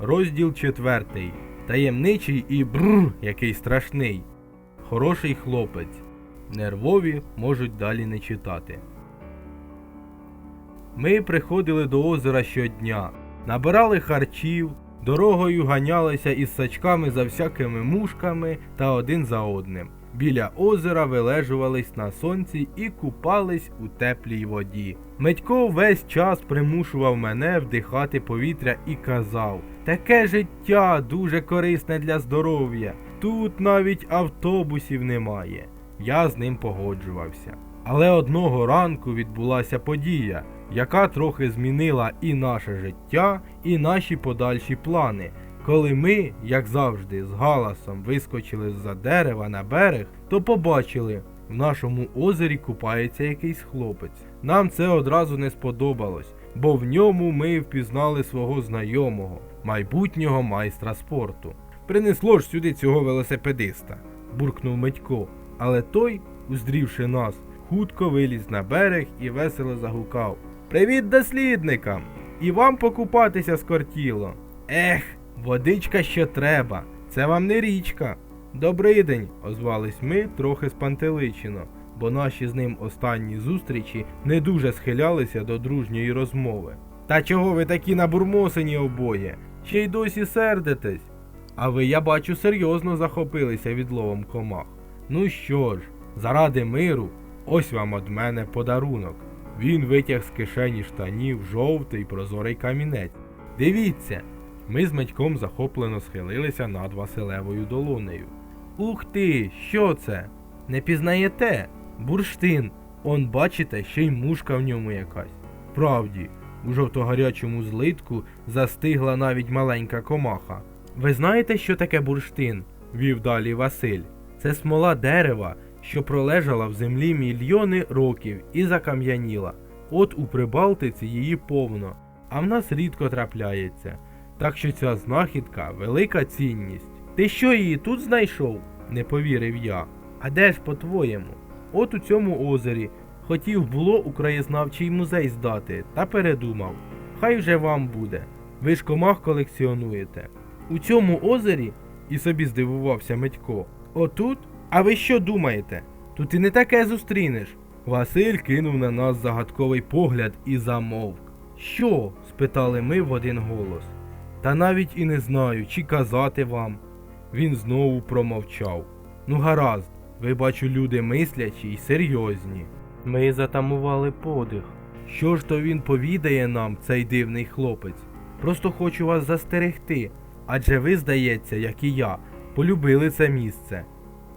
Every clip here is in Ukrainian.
Розділ четвертий. Таємничий і бррр, який страшний. Хороший хлопець. Нервові можуть далі не читати. Ми приходили до озера щодня, набирали харчів, дорогою ганялися із сачками за всякими мушками та один за одним. Біля озера вилежувались на сонці і купались у теплій воді. Медько весь час примушував мене вдихати повітря і казав: таке життя дуже корисне для здоров'я. Тут навіть автобусів немає. Я з ним погоджувався. Але одного ранку відбулася подія, яка трохи змінила і наше життя, і наші подальші плани. Коли ми, як завжди, з галасом вискочили з-за дерева на берег, то побачили, в нашому озері купається якийсь хлопець. Нам це одразу не сподобалось, бо в ньому ми впізнали свого знайомого, майбутнього майстра спорту. Принесло ж сюди цього велосипедиста, буркнув Митько, але той, уздрівши нас, хутко виліз на берег і весело загукав: Привіт дослідникам! І вам покупатися скортіло. Ех, водичка що треба, це вам не річка. Добрий день, озвались ми трохи спантеличено, бо наші з ним останні зустрічі не дуже схилялися до дружньої розмови. Та чого ви такі набурмосені обоє? Ще й досі сердитесь? А ви, я бачу, серйозно захопилися відловом комах. Ну що ж, заради миру, ось вам од мене подарунок. Він витяг з кишені штанів жовтий прозорий камінець. Дивіться, ми з Медьком захоплено схилилися над Василевою долонею. Ух ти, що це? Не пізнаєте? Бурштин. Он, бачите, ще й мушка в ньому якась. Правді, у жовтогарячому злитку застигла навіть маленька комаха. Ви знаєте, що таке бурштин? вів далі Василь. Це смола дерева, що пролежала в землі мільйони років і закам'яніла. От у Прибалтиці її повно, а в нас рідко трапляється. Так що ця знахідка велика цінність. Ти що її тут знайшов? не повірив я. А де ж по-твоєму? От у цьому озері хотів було у краєзнавчий музей здати, та передумав. Хай вже вам буде. Ви ж комах колекціонуєте. У цьому озері? І собі здивувався Митько. Отут? А ви що думаєте? Тут і не таке зустрінеш. Василь кинув на нас загадковий погляд і замовк. Що? спитали ми в один голос. Та навіть і не знаю, чи казати вам. Він знову промовчав. Ну гаразд, ви бачу люди мислячі й серйозні. Ми затамували подих. Що ж то він повідає нам, цей дивний хлопець? Просто хочу вас застерегти, адже ви, здається, як і я, полюбили це місце.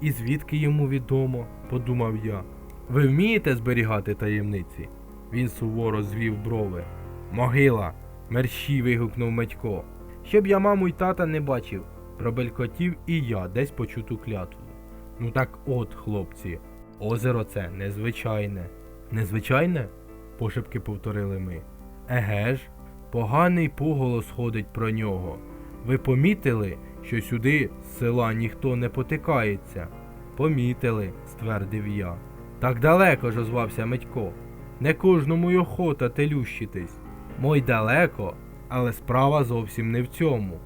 І звідки йому відомо, подумав я. Ви вмієте зберігати таємниці? Він суворо звів брови. Могила. мерщій вигукнув Медько. Щоб я маму й тата не бачив, пробелькотів і я десь почуту клятву. Ну так от, хлопці, озеро це незвичайне. Незвичайне? пошепки повторили ми. Еге ж, поганий поголос ходить про нього. Ви помітили, що сюди з села ніхто не потикається? Помітили, ствердив я. Так далеко ж озвався Митько. Не кожному й охота телющитись. Мой далеко, але справа зовсім не в цьому,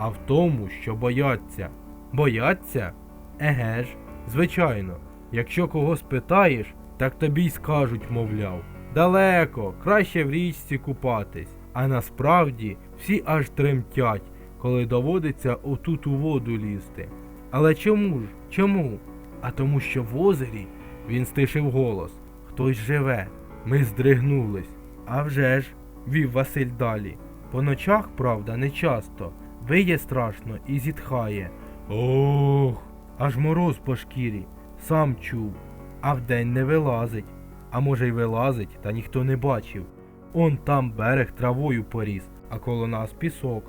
а в тому, що бояться. Бояться? Еге ж, звичайно, якщо кого спитаєш, так тобі й скажуть, мовляв. Далеко, краще в річці купатись. А насправді всі аж тремтять, коли доводиться отут у воду лізти. Але чому ж? Чому? А тому, що в озері він стишив голос. Хтось живе. Ми здригнулись. А вже ж, вів Василь далі. По ночах, правда, не часто. Виє страшно і зітхає. Ох, аж мороз по шкірі. Сам чув. А вдень не вилазить. А може й вилазить, та ніхто не бачив. Он там берег травою поріс, а коло нас пісок.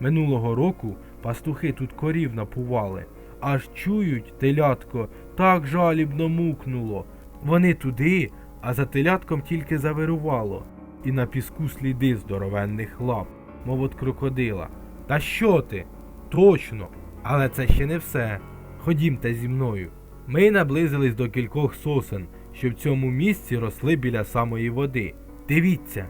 Минулого року пастухи тут корів напували. Аж чують, телятко так жалібно мукнуло. Вони туди, а за телятком тільки завирувало, і на піску сліди здоровенних лап, мов от крокодила. Та що ти? Точно, але це ще не все. Ходімте зі мною. Ми наблизились до кількох сосен, що в цьому місці росли біля самої води. Дивіться,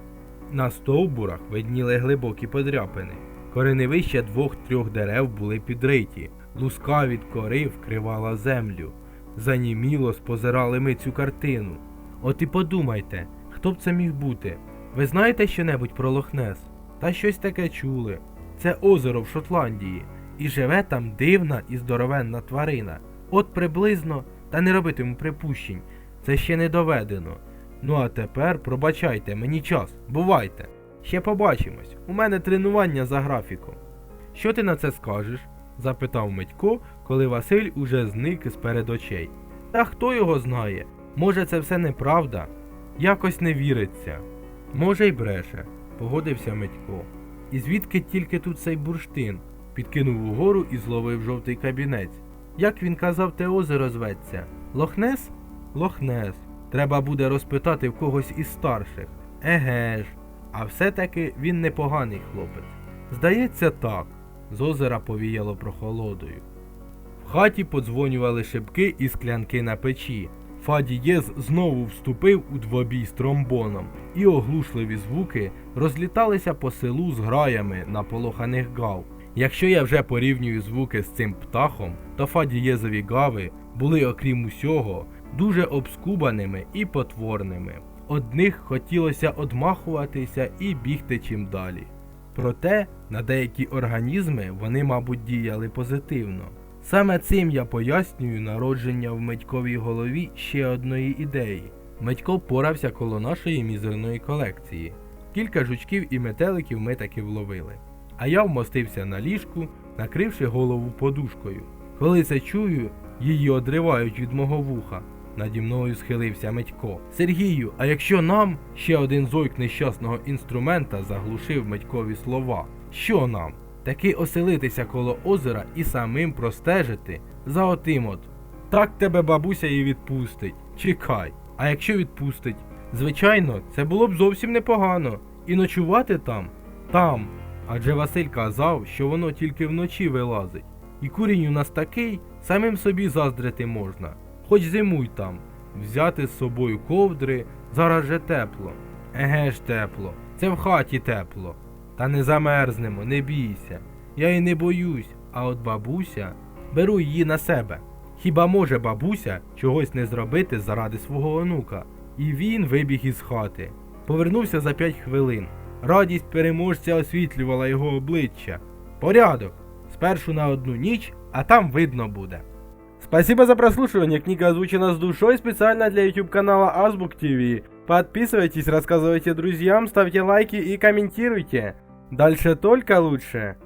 на стовбурах видніли глибокі подряпини. Кореневища двох-трьох дерев були підриті, луска від кори вкривала землю. Заніміло спозирали ми цю картину. От і подумайте, хто б це міг бути? Ви знаєте щонебудь про Лохнес? Та щось таке чули. Це озеро в Шотландії, і живе там дивна і здоровенна тварина. От приблизно, та не робитиму припущень, це ще не доведено. Ну а тепер пробачайте, мені час, бувайте. Ще побачимось. У мене тренування за графіком. Що ти на це скажеш? запитав Митько, коли Василь уже зник із перед очей. Та хто його знає? Може, це все неправда? Якось не віриться. Може, й бреше, погодився Митько. І звідки тільки тут цей бурштин? Підкинув угору і зловив жовтий кабінець. Як він казав, те озеро зветься? Лохнес? Лохнес. Треба буде розпитати в когось із старших. Еге ж. А все-таки він непоганий хлопець. Здається, так. З озера повіяло прохолодою. В хаті подзвонювали шибки і склянки на печі. Фаді Єз знову вступив у двобій з тромбоном, і оглушливі звуки розліталися по селу з граями наполоханих гав. Якщо я вже порівнюю звуки з цим птахом, то Фадієзові гави були, окрім усього, дуже обскубаними і потворними. Одних хотілося одмахуватися і бігти чим далі. Проте на деякі організми вони, мабуть, діяли позитивно. Саме цим я пояснюю народження в Медьковій голові ще одної ідеї. Медько порався коло нашої мізерної колекції. Кілька жучків і метеликів ми таки вловили. А я вмостився на ліжку, накривши голову подушкою. Коли це чую, її одривають від мого вуха. Наді мною схилився Медько. Сергію, а якщо нам ще один зойк нещасного інструмента заглушив Медькові слова, що нам? Таки оселитися коло озера і самим простежити за отим от. Так тебе бабуся і відпустить. Чекай. А якщо відпустить? Звичайно, це було б зовсім непогано. І ночувати там? Там. Адже Василь казав, що воно тільки вночі вилазить. І курінь у нас такий, самим собі заздрити можна. Хоч зимуй там. Взяти з собою ковдри, зараз же тепло. Еге ж тепло, це в хаті тепло. Та не замерзнемо, не бійся. Я й не боюсь, а от бабуся беру її на себе. Хіба може бабуся чогось не зробити заради свого онука? І він вибіг із хати. Повернувся за п'ять хвилин. Радість переможця освітлювала його обличчя. Порядок. Спершу на одну ніч, а там видно буде. Спасибо за прослушивание. Книга озвучена с душой специально для YouTube канала Азбук ТВ. Подписывайтесь, рассказывайте друзьям, ставьте лайки и комментируйте. Дальше только лучше.